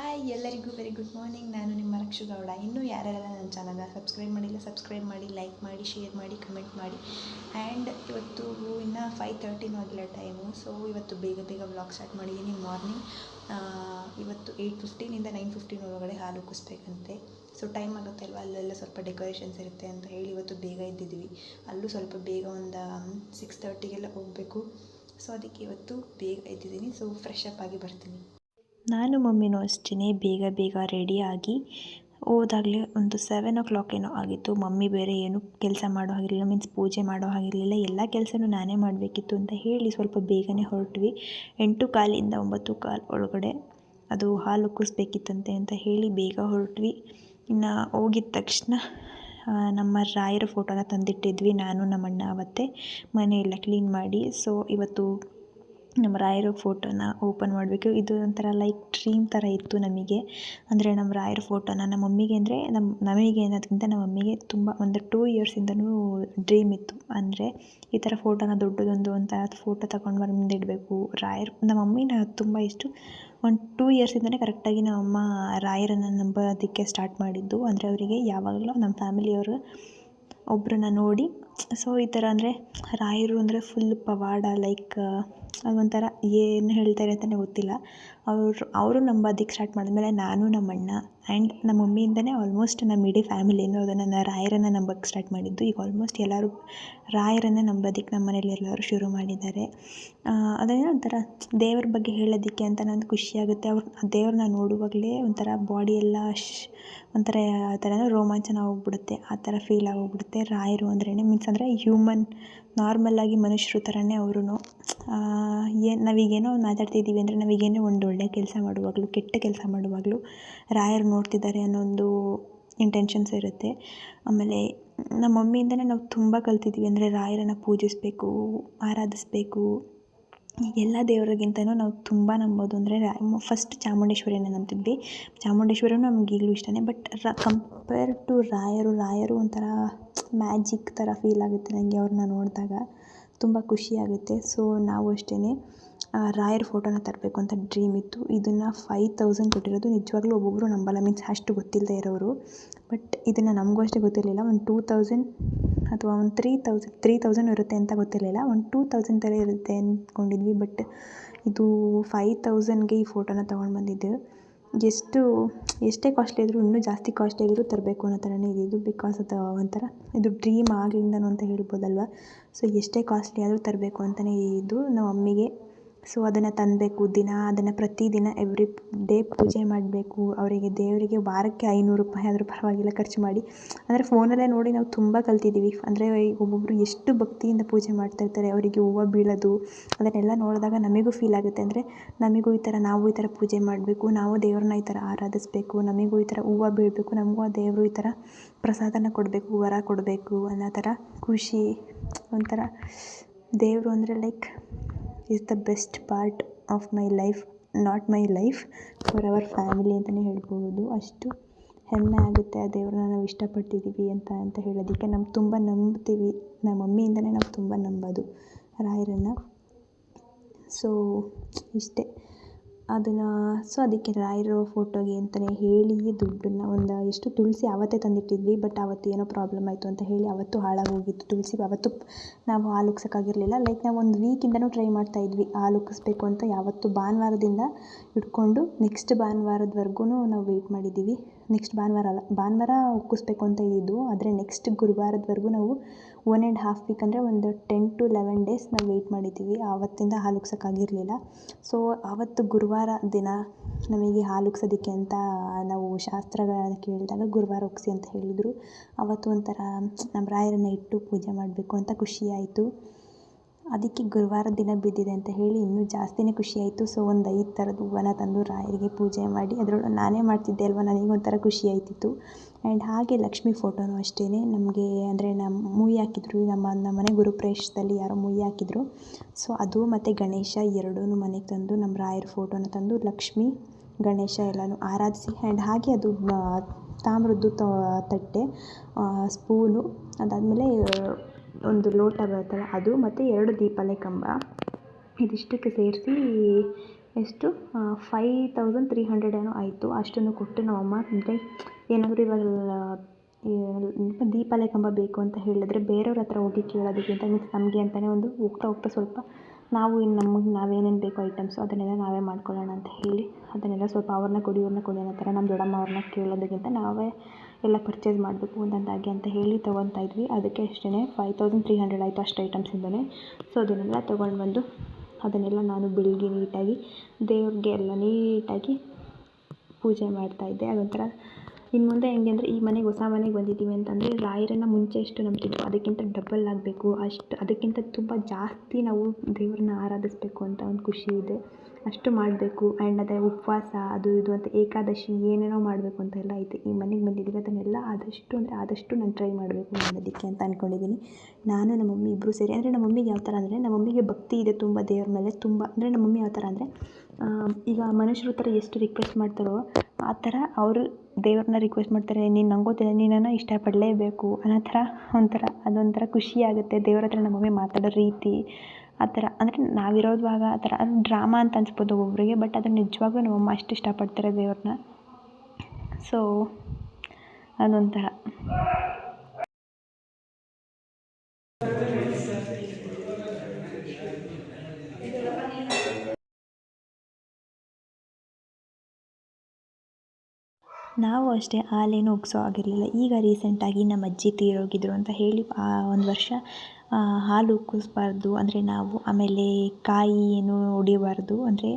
Hi ಎಲ್ಲರಿಗೂ very good morning ನಾನು ನಿಮ್ಮ ರಕ್ಷು ಗೌಡ ಇನ್ನೂ ಯಾರೆಲ್ಲ ನನ್ನ ಚಾನಲ್ನ ಸಬ್ಸ್ಕ್ರೈಬ್ ಮಾಡಿಲ್ಲ ಸಬ್ಸ್ಕ್ರೈಬ್ ಮಾಡಿ ಲೈಕ್ ಮಾಡಿ ಶೇರ್ ಮಾಡಿ ಕಮೆಂಟ್ ಮಾಡಿ. ಆ್ಯಂಡ್ ಇವತ್ತು ಇನ್ನು ಫೈವ್ ತರ್ಟಿನೂ ಆಗಿಲ್ಲ ಟೈಮು ಸೊ ಇವತ್ತು ಬೇಗ ಬೇಗ ವ್ಲಾಗ್ ಸ್ಟಾರ್ಟ್ ಮಾಡಿದ್ದೀನಿ ಮಾರ್ನಿಂಗ್ ಇವತ್ತು ಏಯ್ಟ್ ಫಿಫ್ಟೀನಿಂದ ನೈನ್ ಫಿಫ್ಟೀನ್ ಒಳಗಡೆ ಹಾಲು ಕುಸ್ಬೇಕಂತೆ. ಸೊ ಟೈಮ್ ಆಗುತ್ತೆ ಅಲ್ವಾ? ಅಲ್ಲೆಲ್ಲ ಸ್ವಲ್ಪ ಡೆಕೋರೇಷನ್ಸ್ ಇರುತ್ತೆ ಅಂತ ಹೇಳಿ ಇವತ್ತು ಬೇಗ ಇದ್ದಿದ್ವಿ ಅಲ್ಲೂ ಸ್ವಲ್ಪ ಬೇಗ ಒಂದು ಸಿಕ್ಸ್ ತರ್ಟಿಗೆಲ್ಲ ಹೋಗಬೇಕು. ಸೊ ಅದಕ್ಕೆ ಇವತ್ತು ಬೇಗ ಇದ್ದಿದ್ದೀನಿ ಸೊ ಫ್ರೆಶ್ ಅಪ್ ಆಗಿ ಬರ್ತೀನಿ. ನಾನು ಮಮ್ಮಿನೂ ಅಷ್ಟೇ ಬೇಗ ಬೇಗ ರೆಡಿಯಾಗಿ ಹೋದಾಗಲೇ ಒಂದು ಸೆವೆನ್ ಓ ಕ್ಲಾಕ್ ಏನೋ ಆಗಿತ್ತು. ಮಮ್ಮಿ ಬೇರೆ ಏನು ಕೆಲಸ ಮಾಡೋ ಹಾಗಿರಲಿಲ್ಲ ಮೀನ್ಸ್ ಪೂಜೆ ಮಾಡೋ ಹಾಗಿರಲಿಲ್ಲ. ಎಲ್ಲ ಕೆಲಸನೂ ನಾನೇ ಮಾಡಬೇಕಿತ್ತು ಅಂತ ಹೇಳಿ ಸ್ವಲ್ಪ ಬೇಗನೆ ಹೊರಟ್ವಿ. ಎಂಟು ಕಾಲಿಂದ ಒಂಬತ್ತು ಕಾಲು ಒಳಗಡೆ ಅದು ಹಾಲು ಉಕ್ಕಿಸ್ಬೇಕಿತ್ತಂತೆ ಅಂತ ಹೇಳಿ ಬೇಗ ಹೊರಟ್ವಿ. ಇನ್ನು ಹೋಗಿದ ತಕ್ಷಣ ನಮ್ಮ ರಾಯರ ಫೋಟೋನ ತಂದಿಟ್ಟಿದ್ವಿ. ನಾನು ನಮ್ಮ ಅಣ್ಣ ಅವತ್ತೇ ಮನೆಯೆಲ್ಲ ಕ್ಲೀನ್ ಮಾಡಿ. ಸೊ ಇವತ್ತು ನಮ್ಮ ರಾಯರ ಫೋಟೋನ ಓಪನ್ ಮಾಡಬೇಕು. ಇದು ಒಂಥರ ಲೈಕ್ ಡ್ರೀಮ್ ಥರ ಇತ್ತು ನಮಗೆ. ಅಂದರೆ ನಮ್ಮ ರಾಯರ ಫೋಟೋನ ನಮ್ಮ ಮಮ್ಮಿಗೆ ಅಂದರೆ ನಮ್ಮ ನಮಗೆ ಅನ್ನೋದಕ್ಕಿಂತ ನಮ್ಮ ಮಮ್ಮಿಗೆ ತುಂಬ ಒಂದು ಟೂ ಇಯರ್ಸಿಂದನೂ ಡ್ರೀಮ್ ಇತ್ತು. ಅಂದರೆ ಈ ಥರ ಫೋಟೋನ ದೊಡ್ಡದೊಂದು ಅಂತ ಫೋಟೋ ತಗೊಂಡು ಬಂದು ಇಡಬೇಕು. ರಾಯರ, ನಮ್ಮ ಮಮ್ಮಿನ ತುಂಬ ಇಷ್ಟು ಒಂದು ಟೂ ಇಯರ್ಸಿಂದನೇ ಕರೆಕ್ಟಾಗಿ ನಮ್ಮಮ್ಮ ರಾಯರನ್ನು ನಂಬೋದಕ್ಕೆ ಸ್ಟಾರ್ಟ್ ಮಾಡಿದ್ದು. ಅಂದರೆ ಅವರಿಗೆ ಯಾವಾಗಲೂ ನಮ್ಮ ಫ್ಯಾಮಿಲಿಯವರು ಒಬ್ಬರನ್ನ ನೋಡಿ ಸೊ ಈ ಥರ ಅಂದರೆ ರಾಯರು ಅಂದರೆ ಫುಲ್ ಪವಾಡ ಲೈಕ್ ಅದೊಂಥರ ಏನು ಹೇಳ್ತಾರೆ ಅಂತಲೇ ಗೊತ್ತಿಲ್ಲ. ಅವರು ಅವರು ನಂಬೋದಿಕ್ಕೆ ಸ್ಟಾರ್ಟ್ ಮಾಡಿದ್ಮೇಲೆ ನಾನು ನಮ್ಮ ಅಣ್ಣ ಆ್ಯಂಡ್ ನಮ್ಮ ಮಮ್ಮಿಯಿಂದಲೇ ಆಲ್ಮೋಸ್ಟ್ ನಮ್ಮ ಇಡೀ ಅನ್ನೋದು ಅದನ್ನು ರಾಯರನ್ನು ನಂಬೋಕ್ಕೆ ಸ್ಟಾರ್ಟ್ ಮಾಡಿದ್ದು. ಈಗ ಆಲ್ಮೋಸ್ಟ್ ಎಲ್ಲರೂ ರಾಯರನ್ನು ನಂಬೋದಿಕ್ಕೆ ನಮ್ಮ ಮನೇಲಿ ಎಲ್ಲರೂ ಶುರು ಮಾಡಿದ್ದಾರೆ. ಅದೇನೋ ಒಂಥರ ದೇವ್ರ ಬಗ್ಗೆ ಹೇಳೋದಕ್ಕೆ ಅಂತ ನನಗೆ ಖುಷಿಯಾಗುತ್ತೆ ಅವ್ರು, ದೇವ್ರನ್ನ ನೋಡುವಾಗಲೇ ಒಂಥರ ಬಾಡಿ ಎಲ್ಲ ಶ್, ಒಂಥರ ಆ ಥರ ರೋಮಾಂಚನ ಹೋಗ್ಬಿಡುತ್ತೆ ಆ ಥರ ಫೀಲ್ ಆಗೋಗ್ಬಿಡುತ್ತೆ. ರಾಯರು ಅಂದ್ರೇ ಮೀನ್ಸ್ ಅಂದರೆ ಹ್ಯೂಮನ್ ನಾರ್ಮಲ್ಲಾಗಿ ಮನುಷ್ಯರು ಥರನೇ ಅವ್ರೂ ಏನು, ನಾವೀಗೇನೋ ಮಾತಾಡ್ತಿದ್ದೀವಿ ಅಂದರೆ ನಾವೀಗೇನೋ ಒಂದು ಒಳ್ಳೆಯ ಕೆಲಸ ಮಾಡುವಾಗಲೂ, ಕೆಟ್ಟ ಕೆಲಸ ಮಾಡುವಾಗಲೂ ರಾಯರು ನೋಡ್ತಿದ್ದಾರೆ ಅನ್ನೋ ಒಂದು ಇಂಟೆನ್ಷನ್ಸ್ ಇರುತ್ತೆ. ಆಮೇಲೆ ನಮ್ಮ ಮಮ್ಮಿಯಿಂದನೇ ನಾವು ತುಂಬ ಕಲ್ತಿದ್ದೀವಿ ಅಂದರೆ ರಾಯರನ್ನು ಪೂಜಿಸಬೇಕು, ಆರಾಧಿಸ್ಬೇಕು. ಎಲ್ಲ ದೇವರಿಗಿಂತನೂ ನಾವು ತುಂಬ ನಂಬೋದು ಅಂದರೆ ಫಸ್ಟ್ ಚಾಮುಂಡೇಶ್ವರಿಯನ್ನು ನಂಬ್ತಿದ್ವಿ. ಚಾಮುಂಡೇಶ್ವರಿನೂ ನಮ್ಗೆ ಈಗಲೂ ಇಷ್ಟನೇ ಬಟ್ ರ ಕಂಪೇರ್ ಟು ರಾಯರು ರಾಯರು ಒಂಥರ ಮ್ಯಾಜಿಕ್ ಥರ ಫೀಲ್ ಆಗುತ್ತೆ ನನಗೆ ಅವ್ರನ್ನ ನೋಡಿದಾಗ. ತುಂಬ ಖುಷಿಯಾಗುತ್ತೆ ಸೊ, ನಾವು ಅಷ್ಟೇ ರಾಯರ ಫೋಟೋನ ತರಬೇಕು ಅಂತ ಡ್ರೀಮ್ ಇತ್ತು. ಇದನ್ನು ಫೈವ್ ತೌಸಂಡ್ ಕೊಟ್ಟಿರೋದು ನಿಜವಾಗ್ಲೂ ಒಬ್ಬೊಬ್ಬರು ನಂಬಲ್ಲ. ಮೀನ್ಸ್ ಅಷ್ಟು ಗೊತ್ತಿಲ್ಲದೆ ಇರೋರು. ಬಟ್ ಇದನ್ನು ನಮಗೂ ಅಷ್ಟೇ ಗೊತ್ತಿರಲಿಲ್ಲ. ಒಂದು ಟೂ ತೌಸಂಡ್ ಅಥವಾ ಒಂದು ತ್ರೀ ತೌಸಂಡ್ ತ್ರೀ ತೌಸಂಡ್ ಇರುತ್ತೆ ಅಂತ ಗೊತ್ತಿರಲಿಲ್ಲ. ಒಂದು ಟೂ ತೌಸಂಡ್ ಥರ ಇರುತ್ತೆ ಅಂದ್ಕೊಂಡಿದ್ವಿ. ಬಟ್ ಇದು ಫೈವ್ ತೌಸಂಡ್ಗೆ ಈ ಫೋಟೋನ ತೊಗೊಂಡು ಬಂದಿದ್ದು. ಎಷ್ಟು, ಎಷ್ಟೇ ಕಾಸ್ಟ್ಲಿ ಇದ್ದರೂ ಇನ್ನೂ ಜಾಸ್ತಿ ಕಾಸ್ಟ್ಲಿ ಆಗಿದ್ದರೂ ತರಬೇಕು ಅನ್ನೋ ಥರನೇ ಇದು. ಬಿಕಾಸ್ ಅದು ಒಂಥರ, ಇದು ಡ್ರೀಮ್ ಆಗಿಂದನೂ ಅಂತ ಹೇಳ್ಬೋದಲ್ವ? ಸೊ ಎಷ್ಟೇ ಕಾಸ್ಟ್ಲಿ ಆದರೂ ತರಬೇಕು ಅಂತಲೇ ಇದ್ದು ನಮ್ಮ ಮಮ್ಮಿಗೆ ಸೊ ಅದನ್ನು ತಂದಬೇಕು, ದಿನ ಅದನ್ನು ಪ್ರತಿದಿನ ಎವ್ರಿ ಡೇ ಪೂಜೆ ಮಾಡಬೇಕು, ಅವರಿಗೆ ದೇವರಿಗೆ ವಾರಕ್ಕೆ ಐನೂರು ರೂಪಾಯಿ ಆದರೂ ಪರವಾಗಿಲ್ಲ ಖರ್ಚು ಮಾಡಿ. ಅಂದರೆ ಫೋನಲ್ಲೇ ನೋಡಿ ನಾವು ತುಂಬ ಕಲ್ತಿದ್ದೀವಿ. ಅಂದರೆ ಒಬ್ಬೊಬ್ಬರು ಎಷ್ಟು ಭಕ್ತಿಯಿಂದ ಪೂಜೆ ಮಾಡ್ತಾಯಿರ್ತಾರೆ ಅವರಿಗೆ ಹೂವು ಬೀಳೋದು, ಅದನ್ನೆಲ್ಲ ನೋಡಿದಾಗ ನಮಗೂ ಫೀಲ್ ಆಗುತ್ತೆ. ಅಂದರೆ ನಮಗೂ ಈ ಥರ ನಾವು ಈ ಥರ ಪೂಜೆ ಮಾಡಬೇಕು, ನಾವು ದೇವ್ರನ್ನ ಈ ಥರ ಆರಾಧಿಸ್ಬೇಕು, ನಮಗೂ ಈ ಥರ ಹೂವು ಬೀಳಬೇಕು, ನಮಗೂ ಆ ದೇವರು ಈ ಥರ ಪ್ರಸಾದನ ಕೊಡಬೇಕು, ವರ ಕೊಡಬೇಕು ಅನ್ನೋ ಥರ ಖುಷಿ, ಒಂಥರ ದೇವರು ಅಂದರೆ like is the best part of my life not my life for our family ಅಂತಲೇ ಹೇಳ್ಬೋದು. ಅಷ್ಟು ಹೆಮ್ಮೆ ಆಗುತ್ತೆ, ಆ ದೇವ್ರನ್ನ ನಾವು ಇಷ್ಟಪಟ್ಟಿದ್ದೀವಿ ಅಂತ ಅಂತ ಹೇಳೋದಕ್ಕೆ ನಮ್ಮ ತುಂಬ ನಂಬ್ತೀವಿ. ನಮ್ಮ ಮಮ್ಮಿಯಿಂದಲೇ ನಾವು ತುಂಬ ನಂಬೋದು ರಾಯರನ್ನು. ಸೊ ಇಷ್ಟೇ. ಅದನ್ನು ಸೊ ಅದಕ್ಕೆ ರಾಯರ ಫೋಟೋಗೆ ಅಂತಲೇ ಹೇಳಿ ದುಡ್ಡನ್ನು ಒಂದು ಎಷ್ಟು ತುಳಸಿ ಆವತ್ತೇ ತಂದಿಟ್ಟಿದ್ವಿ, ಬಟ್ ಅವತ್ತು ಏನೋ ಪ್ರಾಬ್ಲಮ್ ಆಯಿತು ಅಂತ ಹೇಳಿ ಅವತ್ತು ಹಾಳಾಗೋಗಿತ್ತು. ತುಳಸಿ ಅವತ್ತು ನಾವು ಹಾಲು ಲೈಕ್ ನಾವು ಒಂದು ವೀಕಿಂದಲೂ ಟ್ರೈ ಮಾಡ್ತಾಯಿದ್ವಿ ಹಾಲು ಉಕ್ಕಿಸ್ಬೇಕು ಅಂತ. ಯಾವತ್ತು ಭಾನುವಾರದಿಂದ ಇಟ್ಕೊಂಡು ನೆಕ್ಸ್ಟ್ ಭಾನುವಾರದವರೆಗೂ ನಾವು ವೆಯ್ಟ್ ಮಾಡಿದ್ದೀವಿ. ನೆಕ್ಸ್ಟ್ ಭಾನುವಾರ ಅಲ್ಲ, ಭಾನುವಾರ ಉಕ್ಕಿಸ್ಬೇಕು ಅಂತ ಇದ್ದಿದ್ದು, ಆದರೆ ನೆಕ್ಸ್ಟ್ ಗುರುವಾರದವರೆಗೂ ನಾವು ಒನ್ ಆ್ಯಂಡ್ ಹಾಫ್ ವೀಕ್ ಅಂದರೆ ಒಂದು ಟೆನ್ ಟು ಲೆವೆನ್ ಡೇಸ್ ನಾವು ವೆಯ್ಟ್ ಮಾಡಿದ್ದೀವಿ ಆವತ್ತಿಂದ ಹಾಲು ಉಗ್ಸೋಕ್ಕಾಗಿರಲಿಲ್ಲ. ಸೊ ಆವತ್ತು ಗುರುವಾರ ದಿನ ನಮಗೆ ಹಾಲು ಉಗ್ಸೋದಕ್ಕೆ ಅಂತ ನಾವು ಶಾಸ್ತ್ರಗಳನ್ನು ಕೇಳಿದಾಗ ಗುರುವಾರ ಉಗ್ಸಿ ಅಂತ ಹೇಳಿದರು. ಅವತ್ತು ಒಂಥರ ನಮ್ಮ ರಾಯರನ್ನು ಇಟ್ಟು ಪೂಜೆ ಮಾಡಬೇಕು ಅಂತ ಖುಷಿ ಆಯಿತು. ಅದಕ್ಕೆ ಗುರುವಾರ ದಿನ ಬಿದ್ದಿದೆ ಅಂತ ಹೇಳಿ ಇನ್ನೂ ಜಾಸ್ತಿನೇ ಖುಷಿ ಆಯಿತು ಸೊ ಒಂದು ಐದು ಥರದ ಹೂವನ್ನ ತಂದು ರಾಯರಿಗೆ ಪೂಜೆ ಮಾಡಿ, ಅದರೊಳಗೆ ನಾನೇ ಮಾಡ್ತಿದ್ದೆ ಅಲ್ವ ನನಗೊಂಥರ ಖುಷಿ ಆಯ್ತಿತ್ತು. ಆ್ಯಂಡ್ ಹಾಗೆ ಲಕ್ಷ್ಮಿ ಫೋಟೋನೂ ಅಷ್ಟೇ ನಮಗೆ ಅಂದರೆ ನಮ್ಮ ಮೂವಿ ಹಾಕಿದ್ರು, ನಮ್ಮ ನಮ್ಮ ಮನೆ ಗುರುಪ್ರವೇಶದಲ್ಲಿ ಯಾರೋ ಮೂವಿ ಹಾಕಿದ್ರು. ಸೊ ಅದು ಮತ್ತು ಗಣೇಶ ಎರಡೂ ಮನೆಗೆ ತಂದು ನಮ್ಮ ರಾಯರ ಫೋಟೋನ ತಂದು ಲಕ್ಷ್ಮಿ, ಗಣೇಶ ಎಲ್ಲನೂ ಆರಾಧಿಸಿ ಆ್ಯಂಡ್ ಹಾಗೆ ಅದು ತಾಮ್ರದ್ದು ತಟ್ಟೆ ಸ್ಪೂನು ಅದಾದಮೇಲೆ ಒಂದು ಲೋಟ ಬರುತ್ತಲ್ಲ, ಅದು ಮತ್ತು ಎರಡು ದೀಪಾಲೆ ಕಂಬ. ಇದಿಷ್ಟಕ್ಕೆ ಸೇರಿಸಿ ಎಷ್ಟು? ಫೈ ತೌಸಂಡ್ ತ್ರೀ ಹಂಡ್ರೆಡ್ ಏನೋ ಆಯಿತು. ಅಷ್ಟನ್ನು ಕೊಟ್ಟು ನಮ್ಮಮ್ಮ ಅಂದರೆ ಏನಾದರೂ ಇವಾಗ ದೀಪಾಲೆ ಕಂಬ ಬೇಕು ಅಂತ ಹೇಳಿದ್ರೆ ಬೇರೆಯವ್ರ ಹತ್ರ ಹೋಗಿ ಕೇಳೋದಕ್ಕಿಂತ ಮೀನ್ಸ್ ನಮಗೆ ಅಂತಲೇ ಒಂದು ಹೋಗ್ತಾ ಹೋಗ್ತಾ ಸ್ವಲ್ಪ ನಾವು ಇನ್ನು ನಮಗೆ ನಾವೇನೇನು ಬೇಕು ಐಟಮ್ಸು ಅದನ್ನೆಲ್ಲ ನಾವೇ ಮಾಡ್ಕೊಳ್ಳೋಣ ಅಂತ ಹೇಳಿ, ಅದನ್ನೆಲ್ಲ ಸ್ವಲ್ಪ ಅವ್ರನ್ನ ಕೊಡಿ, ಇವ್ರನ್ನ ಕೊಡಿ ಅನ್ನೋ ಥರ ನಮ್ಮ ದೊಡ್ಡಮ್ಮ ಅವ್ರನ್ನ ಕೇಳೋದಕ್ಕಿಂತ ನಾವೇ ಎಲ್ಲ ಪರ್ಚೇಸ್ ಮಾಡಬೇಕು, ಒಂದೊಂದಾಗಿ ಅಂತ ಹೇಳಿ ತೊಗೊತಾ ಇದ್ವಿ. ಅದಕ್ಕೆ ಅಷ್ಟೇ ಫೈವ್ ತೌಸಂಡ್ ತ್ರೀ ಹಂಡ್ರೆಡ್ ಆಯಿತು ಅಷ್ಟು ಐಟಮ್ಸಿಂದಲೇ ಸೊ ಅದನ್ನೆಲ್ಲ ತೊಗೊಂಡು ಬಂದು, ಅದನ್ನೆಲ್ಲ ನಾನು ಬೆಳಗ್ಗೆ ನೀಟಾಗಿ, ದೇವ್ರಿಗೆ ಎಲ್ಲ ನೀಟಾಗಿ ಪೂಜೆ ಮಾಡ್ತಾಯಿದ್ದೆ ಅದೊಂಥರ ಇನ್ನು ಮುಂದೆ ಹೆಂಗೆ ಅಂದರೆ ಈ ಮನೆಗೆ, ಹೊಸ ಮನೆಗೆ ಬಂದಿದ್ದೀವಿ ಅಂತಂದರೆ ರಾಯರನ್ನು ಮುಂಚೆ ಎಷ್ಟು ನಂಬ್ತಿದ್ವೋ. ಅದಕ್ಕಿಂತ ಡಬಲ್ ಆಗಬೇಕು, ಅಷ್ಟು, ಅದಕ್ಕಿಂತ ತುಂಬ ಜಾಸ್ತಿ ನಾವು ದೇವ್ರನ್ನ ಆರಾಧಿಸ್ಬೇಕು ಅಂತ ಒಂದು ಖುಷಿ ಇದೆ. ಅಷ್ಟು ಮಾಡಬೇಕು ಆ್ಯಂಡ್ ಅದೇ ಉಪವಾಸ, ಅದು ಇದು ಅಂತ ಏಕಾದಶಿ ಏನೇನೋ ಮಾಡಬೇಕು ಅಂತ ಎಲ್ಲ ಐತೆ. ಈ ಮನೆಗೆ ಬಂದಿದ್ದೀವಿ, ಅದನ್ನೆಲ್ಲ ಆದಷ್ಟು ಅಂದರೆ ಆದಷ್ಟು ನಾನು ಟ್ರೈ ಮಾಡಬೇಕು ಮಾಡೋದಕ್ಕೆ ಅಂತ ಅಂದ್ಕೊಂಡಿದ್ದೀನಿ ನಾನು, ನಮ್ಮ ಮಮ್ಮಿ ಇಬ್ಬರೂ ಸೇರಿ, ಅಂದರೆ ನಮ್ಮ ಮಮ್ಮಿಗೆ ಯಾವ ಥರ ಅಂದರೆ, ನಮ್ಮ ಮಮ್ಮಿಗೆ ಭಕ್ತಿ ಇದೆ ತುಂಬ ದೇವ್ರ ಮೇಲೆ, ತುಂಬ, ಅಂದರೆ ನಮ್ಮ ಮಮ್ಮಿ ಯಾವ ಥರ ಅಂದರೆ ಈಗ ಮನುಷ್ಯರ ಥರ ಎಷ್ಟು ರಿಕ್ವೆಸ್ಟ್ ಮಾಡ್ತಾರೋ, ಆ ಥರ ಅವರು ದೇವ್ರನ್ನ ರಿಕ್ವೆಸ್ಟ್ ಮಾಡ್ತಾರೆ, ನೀನು ನಂಗೆ ನೀನನ್ನು ಇಷ್ಟಪಡಲೇಬೇಕು ಅನ್ನೋ ಥರ, ಒಂಥರ, ಅದೊಂಥರ ಖುಷಿ ಆಗುತ್ತೆ. ದೇವ್ರ ಹತ್ರ ನಮ್ಮ ಮಮ್ಮಿ ಮಾತಾಡೋ ರೀತಿ ಆ ಥರ. ಅಂದರೆ ನಾವಿರೋದ್ವಾಗ ಆ ಥರ. ಅದು ಡ್ರಾಮಾ ಅಂತ ಅನ್ಸ್ಬೋದು ಒಬ್ಬೊಬ್ಬರಿಗೆ ಬಟ್ ಅದು ನಿಜವಾಗ್ಲೂ ನಮ್ಮಮ್ಮ ಅಷ್ಟು ಇಷ್ಟಪಡ್ತಾರೆ ದೇವ್ರನ್ನ. ಸೊ ಅದೊಂಥರ. ನಾವು ಅಷ್ಟೇ ಹಾಲೇನು ಉಗ್ಸೋ ಆಗಿರಲಿಲ್ಲ ಈಗ ರೀಸೆಂಟಾಗಿ ನಮ್ಮ ಅಜ್ಜಿ ತೀರೋಗಿದ್ರು ಅಂತ ಹೇಳಿ, ಆ ಒಂದು ವರ್ಷ ಹಾಲು ಉಕ್ಕಿಸ್ಬಾರ್ದು ಅಂದರೆ ನಾವು ಆಮೇಲೆ ಕಾಯಿ ಏನು ಒಡಿಬಾರ್ದು ಅಂದರೆ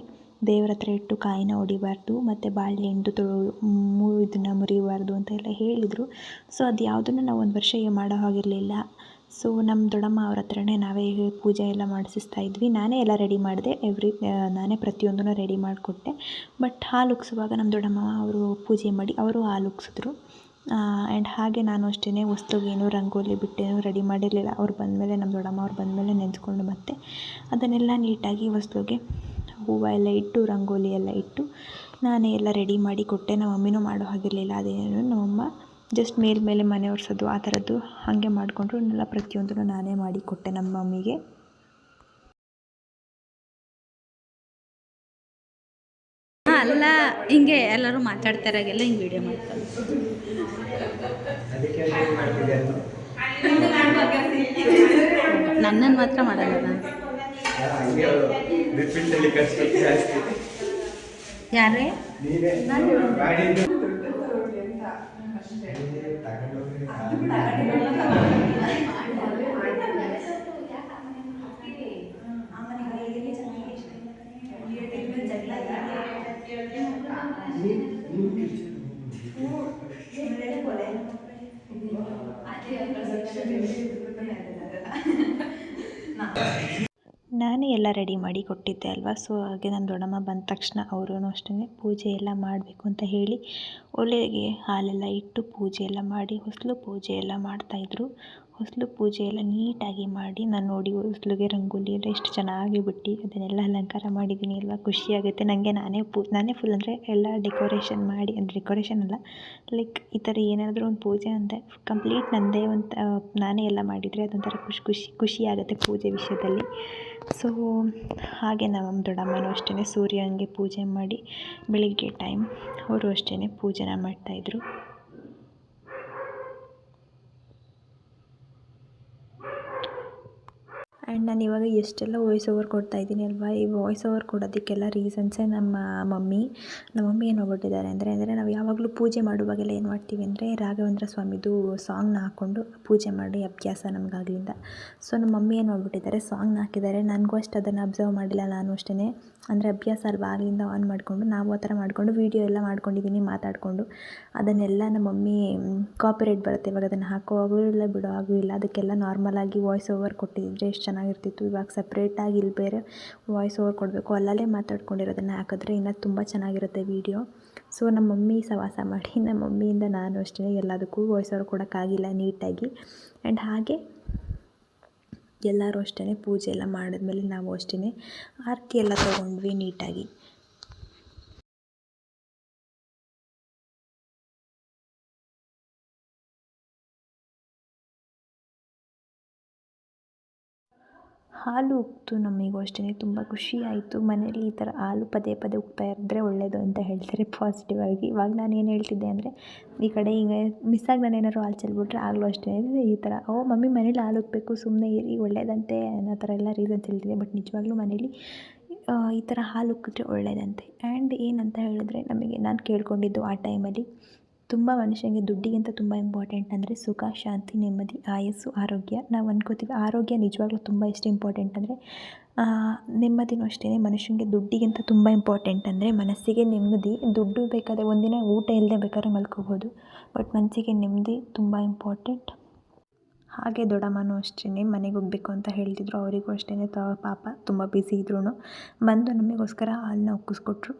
ದೇವ್ರ ಹತ್ರ ಇಟ್ಟು ಕಾಯಿನ ಒಡಿಬಾರ್ದು ಮತ್ತು ಬಾಳೆಹಣ್ಣು ತೊ ಮು, ಇದನ್ನು ಮುರಿಬಾರ್ದು ಅಂತ ಎಲ್ಲ ಹೇಳಿದರು. ಸೊ ಅದು ಯಾವುದನ್ನು ನಾವು ಒಂದು ವರ್ಷ ಮಾಡೋ ಹಾಗಿರಲಿಲ್ಲ. ಸೊ ನಮ್ಮ ದೊಡ್ಡಮ್ಮ ಅವ್ರ ಹತ್ರನೇ ನಾವೇ ಪೂಜೆ ಎಲ್ಲ ಮಾಡಿಸಿಸ್ತಾ ಇದ್ವಿ. ನಾನೇ ಎಲ್ಲ ರೆಡಿ ಮಾಡಿದೆ ಎವ್ರಿ ನಾನೇ ಪ್ರತಿಯೊಂದನ್ನು ರೆಡಿ ಮಾಡಿಕೊಟ್ಟೆ. ಬಟ್ ಹಾಲು ಉಕ್ಸುವಾಗ ನಮ್ಮ ದೊಡ್ಡಮ್ಮ ಅವರು ಪೂಜೆ ಮಾಡಿ, ಅವರು ಹಾಲು ಉಗ್ಸಿದ್ರು ಆ್ಯಂಡ್ ಹಾಗೆ ನಾನು ಅಷ್ಟೇ ಹೊಸ್ದಾಗೇನು ರಂಗೋಲಿ ಬಿಟ್ಟೇನು ರೆಡಿ ಮಾಡಿರಲಿಲ್ಲ. ಅವ್ರು ಬಂದಮೇಲೆ ನಮ್ಮ ದೊಡ್ಡಮ್ಮ ಅವ್ರು ಬಂದಮೇಲೆ ನೆನೆಸ್ಕೊಂಡು ಮತ್ತೆ ಅದನ್ನೆಲ್ಲ ನೀಟಾಗಿ ವಸ್ತುಗೆ ಹೂವು ಎಲ್ಲ ಇಟ್ಟು, ರಂಗೋಲಿ ಎಲ್ಲ ಇಟ್ಟು ನಾನೇ ಎಲ್ಲ ರೆಡಿ ಮಾಡಿ ಕೊಟ್ಟೆ. ನಮ್ಮ ಮಮ್ಮಿನೂ ಮಾಡೋ ಹಾಗಿರಲಿಲ್ಲ. ಅದೇನು ನಮ್ಮಮ್ಮ ಜಸ್ಟ್ ಮೇಲೆ ಮೇಲೆ ಮನೆ ಒರೆಸೋದು ಆ ಥರದ್ದು ಹಾಗೆ ಮಾಡಿಕೊಂಡ್ರು. ಎಲ್ಲ ಪ್ರತಿಯೊಂದನ್ನು ನಾನೇ ಮಾಡಿ ಕೊಟ್ಟೆ ನಮ್ಮ ಮಮ್ಮಿಗೆ. ಹಿಂಗೆ ಎಲ್ಲರೂ ಮಾತಾಡ್ತಾರಾಗೆಲ್ಲ ಹಿಂಗೆ ವಿಡಿಯೋ ಮಾಡ್ತಾರೆ. ನನ್ನನ್ನು ಮಾತ್ರ ಮಾಡಲ್ಲ ನಾನು. ಯಾರೇ? ನಾನೇ ಎಲ್ಲ ರೆಡಿ ಮಾಡಿ ಕೊಟ್ಟಿದ್ದೆ ಅಲ್ವಾ? ಸೊ ಹಾಗೆ ನನ್ನ ದೊಡ್ಡಮ್ಮ ಬಂದ ತಕ್ಷಣ ಅವರೂ ಅಷ್ಟೇ ಪೂಜೆ ಎಲ್ಲ ಮಾಡಬೇಕು ಅಂತ ಹೇಳಿ ಒಲೆಗೆ ಹಾಲೆಲ್ಲ ಇಟ್ಟು ಪೂಜೆ ಎಲ್ಲ ಮಾಡಿ, ಹೊಸಲು ಪೂಜೆ ಎಲ್ಲ ಮಾಡ್ತಾಯಿದ್ರು ಹೊಸಲು ಪೂಜೆ ಎಲ್ಲ ನೀಟಾಗಿ ಮಾಡಿ ನಾನು ನೋಡಿ ಹೊಸ್ಲಿಗೆ ರಂಗೋಲಿ ಎಲ್ಲ ಎಷ್ಟು ಚೆನ್ನಾಗಿ ಬಿಟ್ಟು ಅದನ್ನೆಲ್ಲ ಅಲಂಕಾರ ಮಾಡಿದ್ದೀನಿ ಅಲ್ವಾ? ಖುಷಿಯಾಗುತ್ತೆ ನನಗೆ ನಾನೇ ಪೂ, ನಾನೇ ಫುಲ್ ಅಂದರೆ ಎಲ್ಲ ಡೆಕೋರೇಷನ್ ಮಾಡಿ, ಅಂದರೆ ಡೆಕೋರೇಷನ್ ಅಲ್ಲ ಲೈಕ್ ಈ ಥರ ಏನಾದರೂ ಒಂದು ಪೂಜೆ ಅಂದರೆ ಕಂಪ್ಲೀಟ್ ನನ್ನದೇ ಒಂದು ನಾನೇ ಎಲ್ಲ ಮಾಡಿದರೆ ಅದೊಂಥರ ಖುಷಿ ಖುಷಿ ಖುಷಿಯಾಗುತ್ತೆ ಪೂಜೆ ವಿಷಯದಲ್ಲಿ. ಸೊ ಹಾಗೆ ನಮ್ಮ ದೊಡ್ಡಮ್ಮನೂ ಅಷ್ಟೇ ಸೂರ್ಯನಿಗೆ ಪೂಜೆ ಮಾಡಿ ಬೆಳಿಗ್ಗೆ ಟೈಮ್ ಅವರು ಅಷ್ಟೇ ಪೂಜೆನ ಮಾಡ್ತಾಯಿದ್ರು ಆ್ಯಂಡ್ ನಾನು ಇವಾಗ ಎಷ್ಟೆಲ್ಲ ವಾಯ್ಸ್ ಓವರ್ ಕೊಡ್ತಾ ಇದ್ದೀನಿ ಅಲ್ವಾ? ಈ ವಾಯ್ಸ್ ಓವರ್ ಕೊಡೋದಕ್ಕೆಲ್ಲ ರೀಸನ್ಸೇ ನಮ್ಮ ಮಮ್ಮಿ ನಮ್ಮ ಮಮ್ಮಿ ಏನು ಮಾಡ್ಬಿಟ್ಟಿದ್ದಾರೆ ಅಂದರೆ ಅಂದರೆ ನಾವು ಯಾವಾಗಲೂ ಪೂಜೆ ಮಾಡುವಾಗೆಲ್ಲ ಏನು ಮಾಡ್ತೀವಿ ಅಂದರೆ ರಾಘವೇಂದ್ರ ಸ್ವಾಮಿದು ಸಾಂಗ್ನ ಹಾಕ್ಕೊಂಡು ಪೂಜೆ ಮಾಡಿ ಅಭ್ಯಾಸ ನಮಗಾಗಲಿಂದ. ಸೊ ನಮ್ಮ ಮಮ್ಮಿ ಏನು ಮಾಡ್ಬಿಟ್ಟಿದ್ದಾರೆ ಸಾಂಗ್ನ ಹಾಕಿದ್ದಾರೆ. ನನಗೂ ಅಷ್ಟು ಅದನ್ನು ಅಬ್ಸರ್ವ್ ಮಾಡಿಲ್ಲ ನಾನು ಅಷ್ಟೇ ಅಂದರೆ ಅಭ್ಯಾಸ ಅಲ್ವಾ? ಆಗಲಿಂದ ಆನ್ ಮಾಡಿಕೊಂಡು, ನಾವು ಆ ಥರ ಮಾಡಿಕೊಂಡು ವೀಡಿಯೋ ಎಲ್ಲ ಮಾಡ್ಕೊಂಡಿದ್ದೀನಿ ಮಾತಾಡಿಕೊಂಡು. ಅದನ್ನೆಲ್ಲ ನಮ್ಮ ಮಮ್ಮಿ ಕಾಪಿರೇಟ್ ಬರುತ್ತೆ. ಇವಾಗ ಅದನ್ನು ಹಾಕುವಾಗೂ ಇಲ್ಲ ಬಿಡೋ ಆಗೂ ಇಲ್ಲ. ಅದಕ್ಕೆಲ್ಲ ನಾರ್ಮಲಾಗಿ ವಾಯ್ಸ್ ಓವರ್ ಕೊಟ್ಟಿದ್ದರೆ ಎಷ್ಟು ಚೆನ್ನಾಗಿರ್ತಿತ್ತು. ಇವಾಗ ಸಪ್ರೇಟಾಗಿ ಇಲ್ಲಿ ಬೇರೆ ವಾಯ್ಸ್ ಓವರ್ ಕೊಡಬೇಕು. ಅಲ್ಲಲ್ಲೇ ಮಾತಾಡ್ಕೊಂಡಿರೋದನ್ನು ಹಾಕಿದ್ರೆ ಇನ್ನೂ ತುಂಬ ಚೆನ್ನಾಗಿರುತ್ತೆ ವೀಡಿಯೋ ಸೊ ನಮ್ಮ ಮಮ್ಮಿ ಸವಾಸ ಮಾಡಿ, ನಮ್ಮ ಮಮ್ಮಿಯಿಂದ ನಾನು ಅಷ್ಟೇ ಎಲ್ಲದಕ್ಕೂ ವಾಯ್ಸ್ ಓವರ್ ಕೊಡೋಕ್ಕಾಗಿಲ್ಲ ನೀಟಾಗಿ. ಆ್ಯಂಡ್ ಹಾಗೆ ಎಲ್ಲರೂ ಅಷ್ಟೇ ಪೂಜೆ ಎಲ್ಲ ಮಾಡಿದ್ಮೇಲೆ ನಾವು ಅಷ್ಟೇ ಆರತಿ ಎಲ್ಲ ತೊಗೊಂಡ್ವಿ ನೀಟಾಗಿ. ಹಾಲು ಉಕ್ತು ನಮಗೂ ಅಷ್ಟೇ ತುಂಬ ಖುಷಿ ಆಯಿತು. ಮನೇಲಿ ಈ ಥರ ಹಾಲು ಪದೇ ಪದೇ ಉಗ್ತಾ ಇದ್ದರೆ ಒಳ್ಳೆಯದು ಅಂತ ಹೇಳ್ತಾರೆ ಪಾಸಿಟಿವ್ ಆಗಿ. ಇವಾಗ ನಾನು ಏನು ಹೇಳ್ತಿದ್ದೆ ಅಂದರೆ, ಈ ಕಡೆ ಈಗ ಮಿಸ್ಸಾಗಿ ನಾನು ಏನಾದ್ರು ಹಾಲು ಚೆಲ್ಬಿಟ್ರೆ ಆಗಲೂ ಅಷ್ಟೇ. ಈ ಥರ ಓ, ಮಮ್ಮಿ ಮನೇಲಿ ಹಾಲು ಉಗ್ಬೇಕು ಸುಮ್ಮನೆ ಇರಿ ಒಳ್ಳೆಯದಂತೆ ಅನ್ನೋ ಥರ ಎಲ್ಲ ರೀಸನ್ಸ್ ಹೇಳ್ತಿದ್ದೆ. ಬಟ್ ನಿಜವಾಗ್ಲೂ ಮನೇಲಿ ಈ ಥರ ಹಾಲು ಉಕ್ಕಿದ್ರೆ ಒಳ್ಳೆಯದಂತೆ ಆ್ಯಂಡ್ ಏನಂತ ಹೇಳಿದ್ರೆ, ನಮಗೆ, ನಾನು ಕೇಳ್ಕೊಂಡಿದ್ದು ಆ ಟೈಮಲ್ಲಿ ತುಂಬ ಮನುಷ್ಯನಿಗೆ ದುಡ್ಡಿಗಿಂತ ತುಂಬ ಇಂಪಾರ್ಟೆಂಟ್ ಅಂದರೆ ಸುಖ, ಶಾಂತಿ, ನೆಮ್ಮದಿ, ಆಯಸ್ಸು, ಆರೋಗ್ಯ. ನಾವು ಅನ್ಕೋತೀವಿ ಆರೋಗ್ಯ ನಿಜವಾಗ್ಲೂ ತುಂಬ ಎಷ್ಟು ಇಂಪಾರ್ಟೆಂಟ್ ಅಂದರೆ ನೆಮ್ಮದಿನೂ ಅಷ್ಟೇ, ಮನುಷ್ಯನಿಗೆ ದುಡ್ಡಿಗಿಂತ ತುಂಬ ಇಂಪಾರ್ಟೆಂಟ್ ಅಂದರೆ ಮನಸ್ಸಿಗೆ ನೆಮ್ಮದಿ. ದುಡ್ಡು ಬೇಕಾದರೆ ಒಂದಿನ ಊಟ ಇಲ್ಲದೆ ಬೇಕಾದ್ರೆ ಮಲ್ಕೋಬೋದು ಬಟ್ ಮನಸ್ಸಿಗೆ ನೆಮ್ಮದಿ ತುಂಬ ಇಂಪಾರ್ಟೆಂಟ್ ಹಾಗೆ ದೊಡ್ಡಮ್ಮನೂ ಅಷ್ಟೇ ಮನೆಗೆ ಹೋಗಬೇಕು ಅಂತ ಹೇಳ್ತಿದ್ರು, ಅವರಿಗೂ ಅಷ್ಟೇ ಪಾಪ ತುಂಬ ಬ್ಯುಸಿ ಇದ್ರೂ ಬಂದು ನಮಗೋಸ್ಕರ ಹಾಲನ್ನ ಉಕ್ಕಿಸ್ಕೊಟ್ರು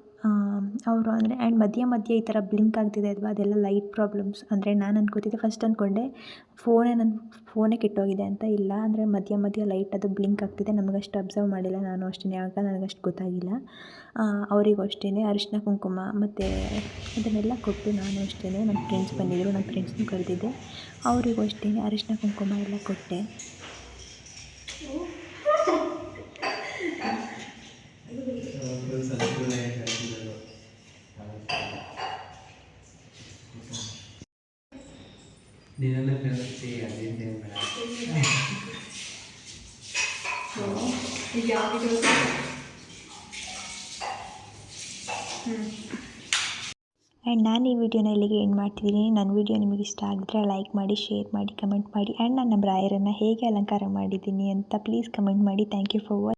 ಅವರು ಅಂದರೆ ಆ್ಯಂಡ್ ಮಧ್ಯ ಮಧ್ಯ ಈ ಥರ ಬ್ಲಿಂಕ್ ಆಗ್ತಿದೆ ಅಲ್ವಾ? ಅದೆಲ್ಲ ಲೈಟ್ ಪ್ರಾಬ್ಲಮ್ಸ್ ಅಂದರೆ ನಾನು ಅನ್ಕೋತಿದ್ದೆ ಫಸ್ಟ್ ಅಂದ್ಕೊಂಡೆ ಫೋನೇ ನನ್ನ ಫೋನೇ ಕೆಟ್ಟೋಗಿದೆ ಅಂತ ಇಲ್ಲ. ಅಂದರೆ ಮಧ್ಯ ಮಧ್ಯ ಲೈಟ್ ಅದು ಬ್ಲಿಂಕ್ ಆಗ್ತಿದೆ. ನಮಗಷ್ಟು ಅಬ್ಸರ್ವ್ ಮಾಡಿಲ್ಲ ನಾನು ಅಷ್ಟೇ ಆಗ ನನಗಷ್ಟು ಗೊತ್ತಾಗಿಲ್ಲ. ಅವರಿಗೂ ಅಷ್ಟೇ ಅರಿಶಿನ ಕುಂಕುಮ ಮತ್ತು ಅದನ್ನೆಲ್ಲ ಕೊಟ್ಟು ನಾನು ಅಷ್ಟೇ ನಮ್ಮ ಫ್ರೆಂಡ್ಸ್ ಬಂದಿದ್ದರು ನಮ್ಮ ಫ್ರೆಂಡ್ಸ್ನೂ ಕರೆದಿದ್ದೆ. ಅವರಿಗೂ ಅಷ್ಟೇ ಅರಿಶಿನ ಕುಂಕುಮ ಎಲ್ಲ ಕೊಟ್ಟೆ. ಆ್ಯಂಡ್ ನಾನು ಈ ವಿಡಿಯೋನ ಇಲ್ಲಿಗೆ ಎಂಡ್ ಮಾಡ್ತಿದ್ದೀನಿ. ನನ್ನ ವಿಡಿಯೋ ನಿಮಗೆ ಇಷ್ಟ ಆಗಿದ್ರೆ ಲೈಕ್ ಮಾಡಿ ಶೇರ್ ಮಾಡಿ ಕಮೆಂಟ್ ಮಾಡಿ. ಆ್ಯಂಡ್ ನನ್ನ ಬ್ರಾಯರನ್ನು ಹೇಗೆ ಅಲಂಕಾರ ಮಾಡಿದ್ದೀನಿ ಅಂತ ಪ್ಲೀಸ್ ಕಮೆಂಟ್ ಮಾಡಿ. Thank you for watch